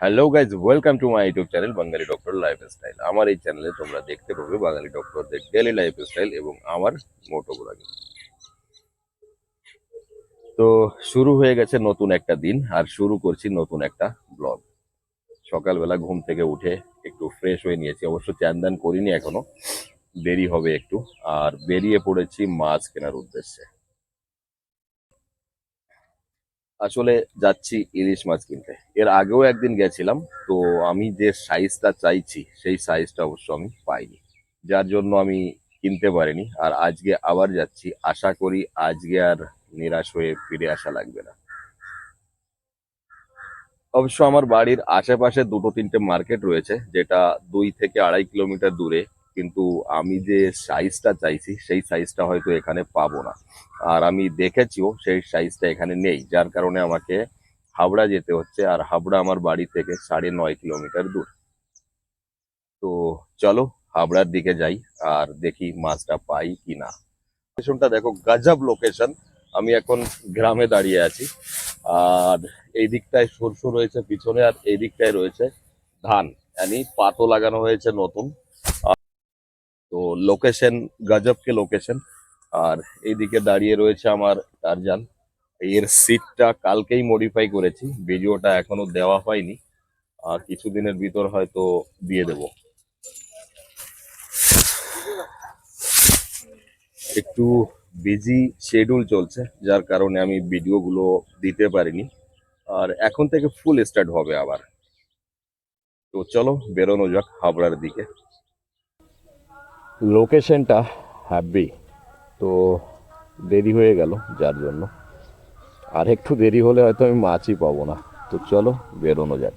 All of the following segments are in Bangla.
Hello guys welcome to my YouTube channel Bengali doctor lifestyle আমার এই চ্যানেলে তোমরা দেখতে পাবে বাঙালি ডক্টরদের ডেলি লাইফ স্টাইল এবং আমার মোটোগ্রাফি তো শুরু হয়ে গেছে নতুন একটা দিন, আর শুরু করছি নতুন একটা ব্লগ সকালবেলা ঘুম থেকে উঠে একটু ফ্রেশ হয়ে নিয়েছি, অবশ্য চ্যান করিনি এখনও, দেরি হবে একটু। আর বেরিয়ে পড়েছি মাছ কেনার উদ্দেশ্যে। আসলে যাচ্ছি ইলিশ মাছ কিনতে। এর আগেও একদিন গেছিলাম, তো আমি যে সাইজটা চাইছি, সেই সাইজটা অবশ্য আমি পাইনি। যার জন্য আমি কিনতে পারিনি, আর আজকে আবার যাচ্ছি। আশা করি আজকে আর নিরাশ হয়ে ফিরে আসা লাগবে না। অবশ্য আমার বাড়ির আশেপাশে দুটো তিনটে মার্কেট রয়েছে, যেটা দুই থেকে আড়াই কিলোমিটার দূরে। কিন্তু আমি যে সাইজটা চাইছি, সেই সাইজটা হয়তো এখানে পাবো না। আর আমি দেখেছিও সেই সাইজটা এখানে নেই, যার কারণে আমাকে হাবড়া যেতে হচ্ছে, আর হাবড়া আমার বাড়ি থেকে সাড়ে নয় কিলোমিটার দূর। তো চলো হাবড়ার দিকে যাই, আর দেখি মাছটা পাই কি না লোকেশনটা দেখো, গজব লোকেশন আমি এখন গ্রামে দাঁড়িয়ে আছি, আর এই দিকটায় সরষে রয়েছে পিছনে, আর এই দিকটায় রয়েছে ধান। yani পাতও লাগানো হয়েছে নতুন। তো লোকেশন গজবকে লোকেশন আর এইদিকে দাঁড়িয়ে রয়েছে আমার টারজান। এর সিটটা কালকেই মডিফাই করেছি। ভিডিওটা এখনও দেওয়া হয়নি। আর কিছুদিনের ভিতর হয়তো দিয়ে দেব। একটু বিজি শেডিউল চলছে, যার কারণে আমি ভিডিওগুলো দিতে পারিনি। আর এখন থেকে ফুল স্টার্ট হবে আবার। তো চলো, বেরোনো যাক হাবড়ার দিকে। লোকেশনটা হ্যাপি তো দেরি হয়ে গেল যার জন্য। আর একটু দেরি হলে হয়তো আমি মাছই পাবো না। তো চলো বেরোনো যাক।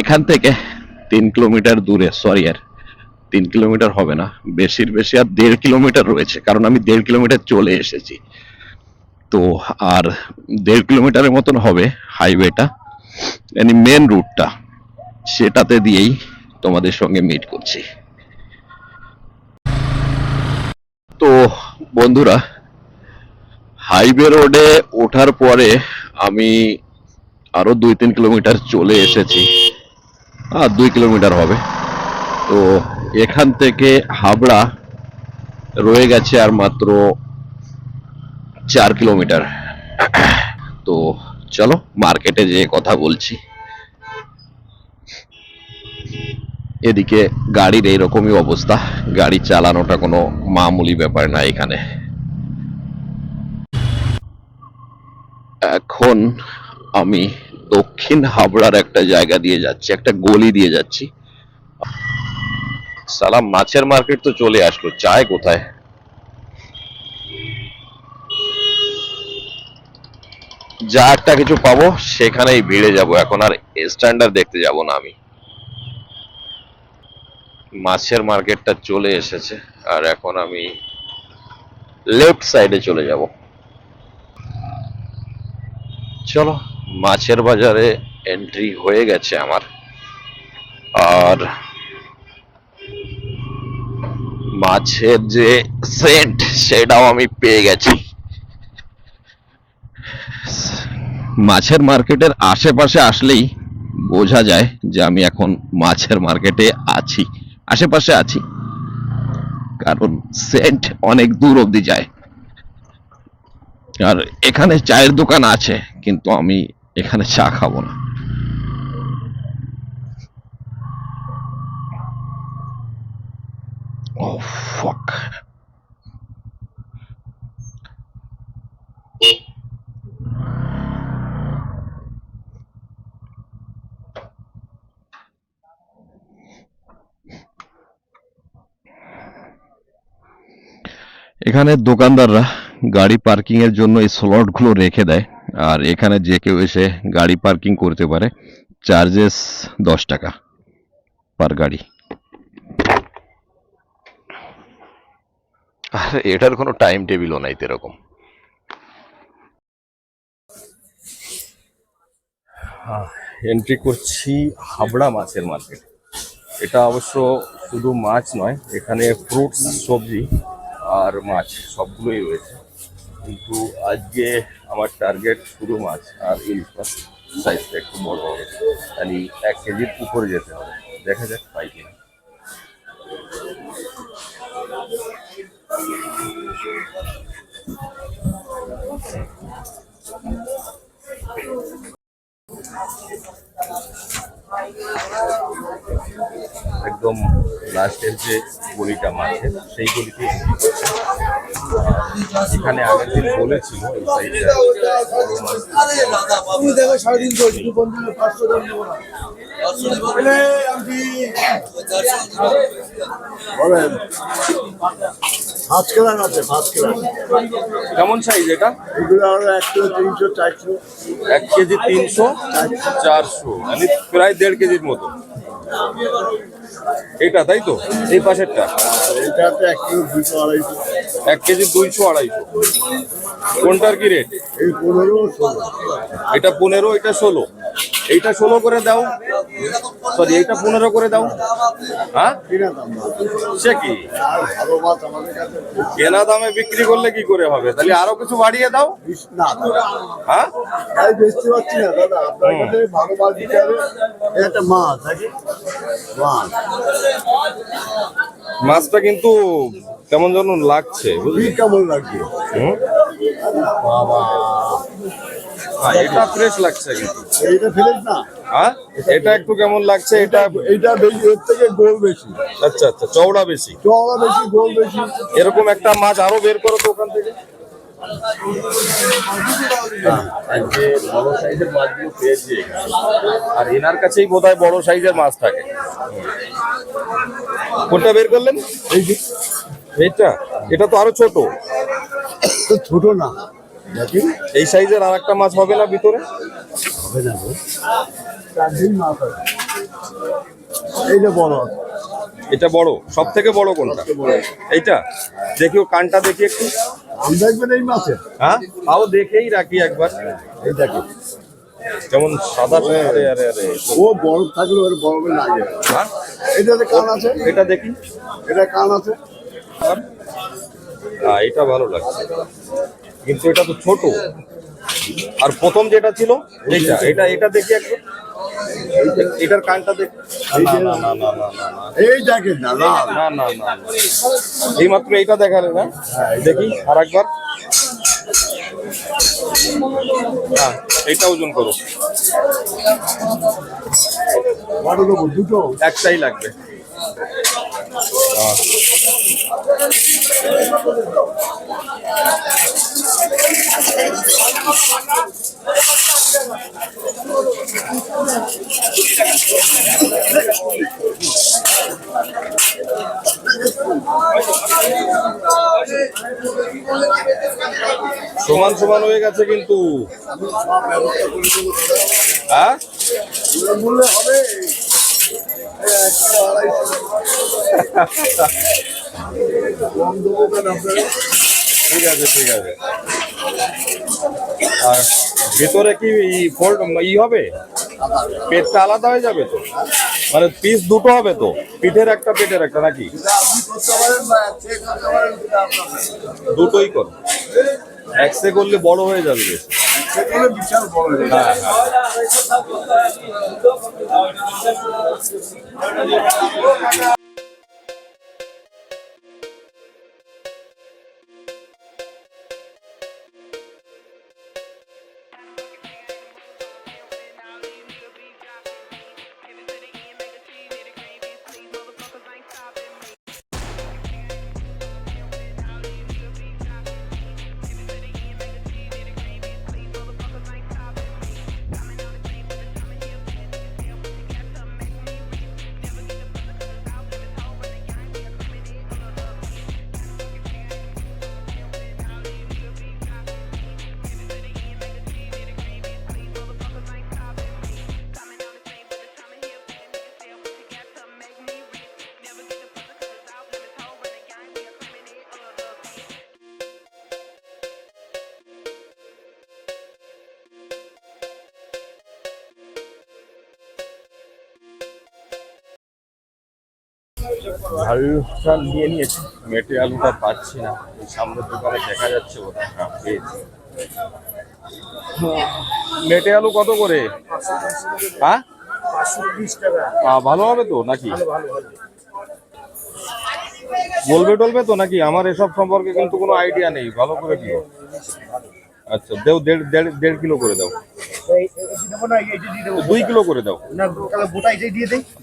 এখান থেকে তিন কিলোমিটার দূরে সরি আর, তিন কিলোমিটার হবে না। বেশির বেশি আর দেড় কিলোমিটার রয়েছে, কারণ আমি দেড় কিলোমিটার চলে এসেছি। তো আর দেড় কিলোমিটারের মতন হবে হাইওয়েটা মানে মেন রুটটা সেটাতে দিয়েই তোমাদের সঙ্গে মিট করছি। তো বন্ধুরা হাইওয়ে রোডে ওঠার পরে আমি আরও দুই তিন কিলোমিটার চলে এসেছি। আর দুই কিলোমিটার হবে। তো এখান থেকে হাবড়া রয়ে গেছে আর মাত্র চার কিলোমিটার। তো চলো, মার্কেটে যেয়ে কথা বলছি। এদিকে গাড়ির এইরকমই অবস্থা। গাড়ি চালানোটা কোনো মামুলি ব্যাপার না এখানে। এখন আমি দক্ষিণ হাবড়ার একটা জায়গা দিয়ে যাচ্ছি, একটা গলি দিয়ে যাচ্ছি। সালাম, মাছের মার্কেট তো চলে আসলো। চায় কোথায়? যা একটা কিছু পাবো, সেখানেই ভিড়ে যাব। এখন আর স্ট্যান্ডার্ড দেখতে যাব না আমি। মাছের মার্কেটটা চলে এসেছে, আর এখন আমি লেফট সাইডে চলে যাব। চলো, মাছের বাজারে এন্ট্রি হয়ে গেছে আমার। আর মাছের যে সেন্ট সেটাও আমি পেয়ে গেছি। মাছের মার্কেটের আশেপাশে আসলেই বোঝা যায় যে আমি এখন মাছের মার্কেটে আছি আশেপাশে আছি। কারণ সেন্ট অনেক দূর অবধি যায়। আর এখানে চায়ের দোকান আছে কিন্তু আমি এখানে চা খাব না। Oh, fuck. এখানে দোকানদাররা গাড়ি পার্কিং এর জন্য এই স্লটগুলো রেখে দেয় আর এখানে যে কেউ এসে গাড়ি পার্কিং করতে পারে চার্জেস দশ টাকা পার গাড়ি। আর এটার কোনো টাইম টেবিলও নাই এরকম এন্ট্রি করছি হাবড়া মাছের মার্কেট এটা অবশ্য শুধু মাছ নয় এখানে ফ্রুটস সবজি আর মাছ, সবগুলোই রয়েছে। কিন্তু আজকে আমার টার্গেট শুধু মাছ আর ইলিশ মাছ সাইজটা একটু বড় হবে। খালি এক কেজির উপরে যেতে হবে। দেখা যাক পাই কিনা। একদম লাস্টের যে গলিটা মাছের সেই গলিতে এখানে আগের দিন বলেছিল এই সাইডটা তুমি দেখো সাড়ে তিনশো পাঁচশো দাম না। কেমন সাইজ এটা? এগুলো আরও এক কিলো তিনশো চারশো। এক কেজি তিনশো চারশো মানে প্রায় দেড় কেজির মতো। এটা তাই তো? এই পাশেরটা? এক কেজি দুইশো আড়াইশো। কোনটার কি রেট এটা পনেরো এটা ষোলো। এইটা ষোলো করে দাও। সরি এইটা পনেরো করে দাও। হ্যাঁ? সে কি? কেনা দামে বিক্রি করলে কি করে হবে? তাহলে আরও কিছু বাড়িয়ে দাও। হ্যাঁ? বেচতে পারছি না দাদা। ভালো মাছ দিতে হবে। একটা মাছ মাছ। মাছটা কিন্তু কেমন যেন লাগছে বুঝলি? কেমন লাগছে? বাবা। এটা ফ্রেশ লাগছে কিন্তু। এইটা ফেলেছ না? হ্যাঁ? এটা একটু কেমন লাগছে? এটা এইটা বেশি এর থেকে গোল বেশি। আচ্ছা আচ্ছা চওড়া বেশি। চওড়া বেশি গোল বেশি। এরকম একটা মাছ আরও বের করো তো ওখান থেকে। বড় সাইজের মাছগুলো পেয়েছি আর এনার কাছেই বোধহয় বড় সাইজের মাছ থাকে। কোনটা বের করলেন? এই যে। এইটা? এটা তো আরও ছোট। ছোট না। দেখি এই সাইজের আর একটা মাছ হবে না ভিতরে? হবে না এইটা বড়। এটা বড়। সব থেকে বড় কোনটা? এইটা? দেখি ও কানটা দেখি একটু। আম দেখবেন এই মাছের হ্যাঁ? তাও দেখেই রাখি একবার। এইটাকে যেমন সাদা আরে আরে আরে। ও বরফ থাকলে ওর বরফে লাগে। হ্যাঁ? এটাতে কান আছে? এটা দেখি। এটা কান আছে? হ্যাঁ এটা ভালো লাগছে। কিন্তু এটা তো ছোট। আর প্রথম যেটা ছিল এইটা এটা এটা দেখি একবার। এটার কানটা দেখ। না না না না না না না এই না না না না এই মাত্র এইটা দেখালে না? দেখি আর একবার হ্যাঁ এইটা ওজন করো। দুটো। একটাই লাগবে। সমান সমান হয়ে গেছে কিন্তু। হ্যাঁ? হবে। ঠিক আছে ঠিক আছে আর ভেতরে কি ই হবে? পেটটা আলাদা হয়ে যাবে তো? মানে পিস দুটো হবে তো? পিঠের একটা পেটের একটা নাকি দুটোই করো। একসে করলে বড় হয়ে যাবে বেশ। সেগুলো বিশাল বড় হয়ে হ্যাঁ হ্যাঁ নিয়ে নিয়েছি মেটে আলুটা পাচ্ছি না এই সামনের দোকানে দেখা যাচ্ছে ওটা হ্যাঁ পেয়েছি মেটে আলু কত করে হ্যাঁ ভালো হবে তো নাকি বলবে টলবে তো নাকি আমার এসব সম্পর্কে কিন্তু কোনো আইডিয়া নেই ভালো করে দিও আচ্ছা দেও দেড় দেড় দেড় কিলো করে দাও দুই কিলো করে দাও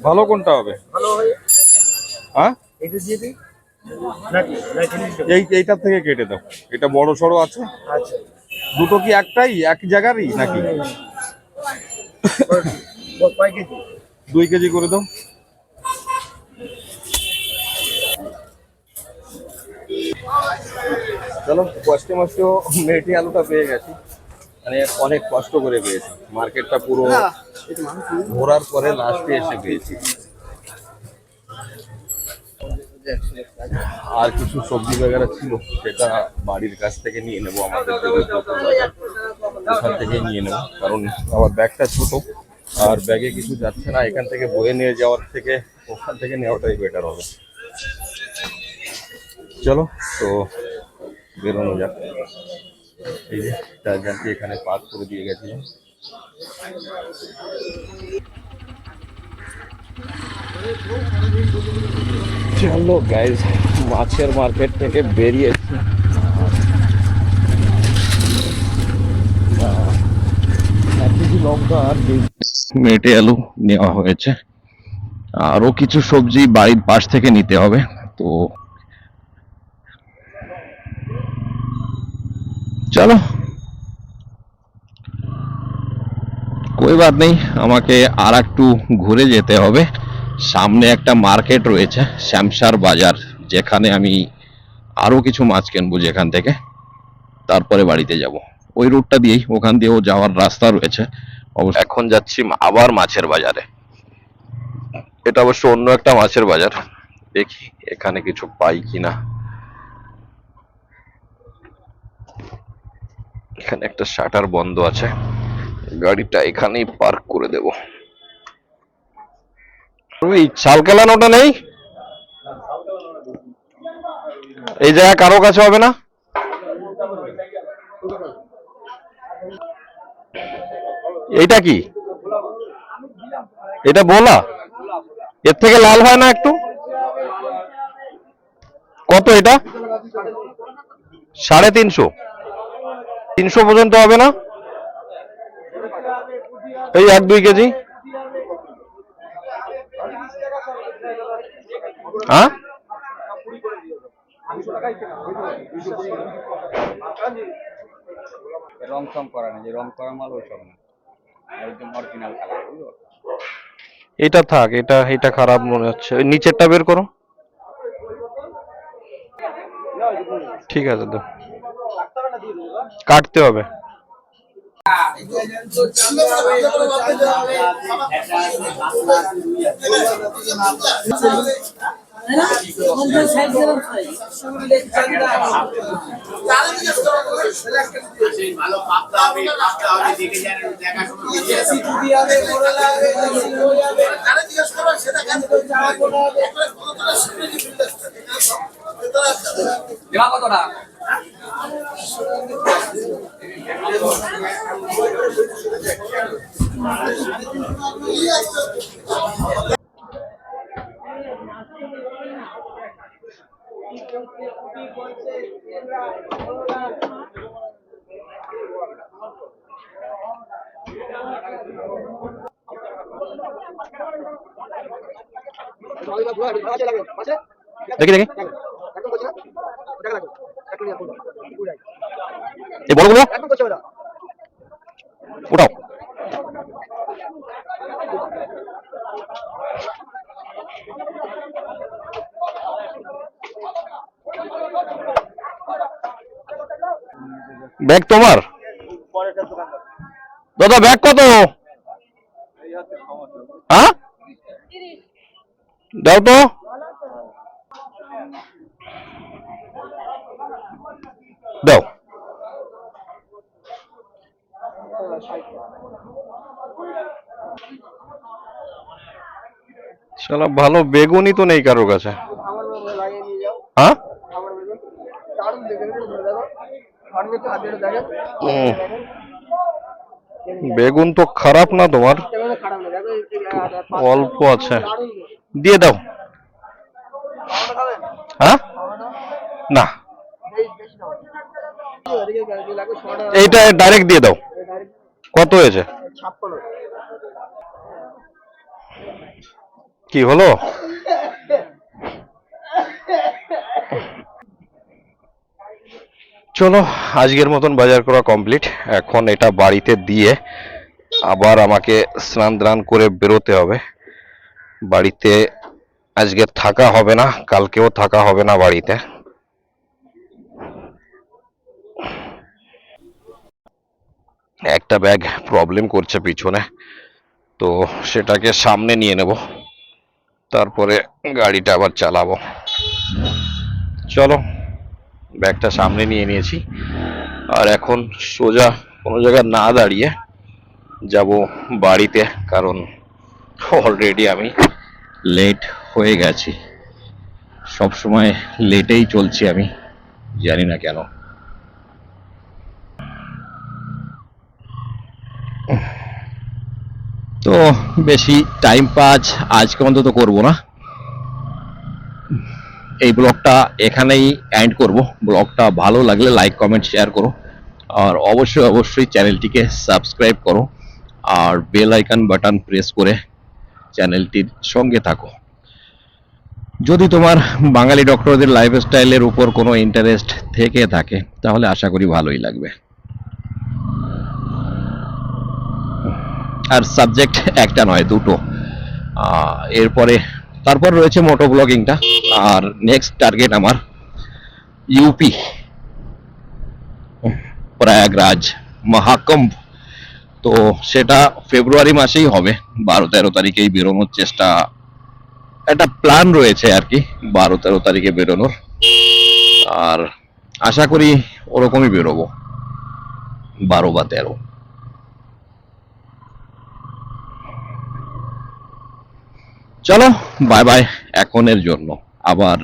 ভালো কোনটা হবে হ্যাঁ? এই এইটার থেকে কেটে দাও। এটা বড় সড়ো আছে? দুটো কি একটাই? এক জায়গারই নাকি? দুই কেজি করে দাও। চলো কষ্টে মষ্টে মেথি আলুটা পেয়ে গেছি। মানে অনেক কষ্ট করে পেয়েছি। মার্কেটটা পুরো ঘোরার পরে লাস্টে এসে পেয়েছি। আর কিছু সবজি বাগেরা ছিল, সেটা বাড়ির কাছ থেকে নিয়ে নেব, আমাদের ওখান থেকে নিয়ে নেব, কারণ আমার ব্যাগটা ছোট, আর ব্যাগে কিছু যাচ্ছে না, এখান থেকে বয়ে নিয়ে যাওয়ার থেকে ওখান থেকে নেওয়াটাই বেটার হবে। চলো, তো বেরোনো যাক। এই যে, চারজনকে এখানে পার্ক করে দিয়ে গেছিলাম। চলো গাইজ মাছের মার্কেট থেকে বেরিয়েছি। মেটে আলু নেওয়া হয়েছে। আরও কিছু সবজি বাড়ির পাশ থেকে নিতে হবে, তো চলো। কই বাত নেই, আমাকে আর একটু ঘুরে যেতে হবে। সামনে একটা মার্কেট রয়েছে, শ্যামসার বাজার, যেখানে আমি আরও কিছু মাছ কিনবো যেখান থেকে। তারপরে বাড়িতে যাব। ওই রুটটা দিয়েই, ওখান দিয়েও যাওয়ার রাস্তা রয়েছে। এখন যাচ্ছি আবার মাছের বাজারে। এটা অবশ্য অন্য একটা মাছের বাজার। দেখি এখানে কিছু পাই কিনা। এখানে একটা শাটার বন্ধ আছে। গাড়িটা এখানেই পার্ক করে দেব। ওই চাল কেলানোটা নেই? এই জায়গা কারও কাছে হবে না? এইটা কি? এটা বলা এর থেকে লাল হয় না একটু? কত এটা? সাড়ে তিনশো। তিনশো পর্যন্ত হবে না? এই এক দুই কেজি। হ্যাঁ? রং সং করা না যে রং করা মাল ওইসব না। একদম অরিজিনাল কালার এটা থাক এটা এটা খারাপ মনে হচ্ছে। ওই নিচেরটা বের করো। ঠিক আছে তো কাটতে হবে। ভালো পাবদা হবে পাবদা হবে দেখে যান দেখাশোনা করে যারা জিজ্ঞেস করবেন সেটা কেন দেওয়া কতটা দেখি দেখি। এই বড়গুলো? ওটাও ব্যাগ তোমার? দাদা ব্যাগ কত? হ্যাঁ? দাও তো। দাও। শালা, ভালো বেগুনই তো নেই কারোর কাছে। হ্যাঁ? বেগুন তো খারাপ না তোমার? অল্প আছে। দিয়ে দাও। হ্যাঁ? না। এইটা ডাইরেক্ট দিয়ে দাও। কত হয়েছে? কি হলো? চলো, আজকের মতন বাজার করা কমপ্লিট এখন এটা বাড়িতে দিয়ে আবার আমাকে স্নান দান করে বেরোতে হবে। বাড়িতে আজকে থাকা হবে না, কালকেও থাকা হবে না বাড়িতে। একটা ব্যাগ প্রবলেম করছে পিছনে, তো সেটাকে সামনে নিয়ে নেব, তারপরে গাড়িটা আবার চালাবো। চলো ব্যাগটা সামনে নিয়ে নিয়েছি। আর এখন সোজা কোনো জায়গায় না দাঁড়িয়ে যাব বাড়িতে, কারণ অলরেডি আমি লেট হয়ে গেছি। সব সময় লেটেই চলছি আমি, জানি না কেন। তো বেশি টাইম পাস আজকে অন্তত করব না। এই ব্লগটা এখানেই এন্ড করব। ব্লগটা ভালো লাগলে লাইক কমেন্ট শেয়ার করো। আর অবশ্যই অবশ্যই চ্যানেলটিকে সাবস্ক্রাইব করো। আর বেল আইকন বাটন প্রেস করে চ্যানেলটির সঙ্গে থাকো। যদি তোমার বাঙালি ডক্টরদের লাইফস্টাইলের উপর কোনো ইন্টারেস্ট থেকে থাকে, তাহলে আশা করি ভালোই লাগবে। আর সাবজেক্ট একটা নয়, দুটো। এরপরে, তারপর রয়েছে মোটো ব্লগিংটা আর নেক্সট টার্গেট আমার ইউপি প্রয়াগরাজ মহাকুম্ভ। তো সেটা ফেব্রুয়ারি মাসেই হবে। বারো তেরো তারিখেই বেরোনোর চেষ্টা। একটা প্ল্যান রয়েছে আর কি, বারো তেরো তারিখে বেরোনোর। আর আশা করি ওরকমই বেরোবো। বারো বা তেরো। চলো বাই বাই এখনের জন্য। আবার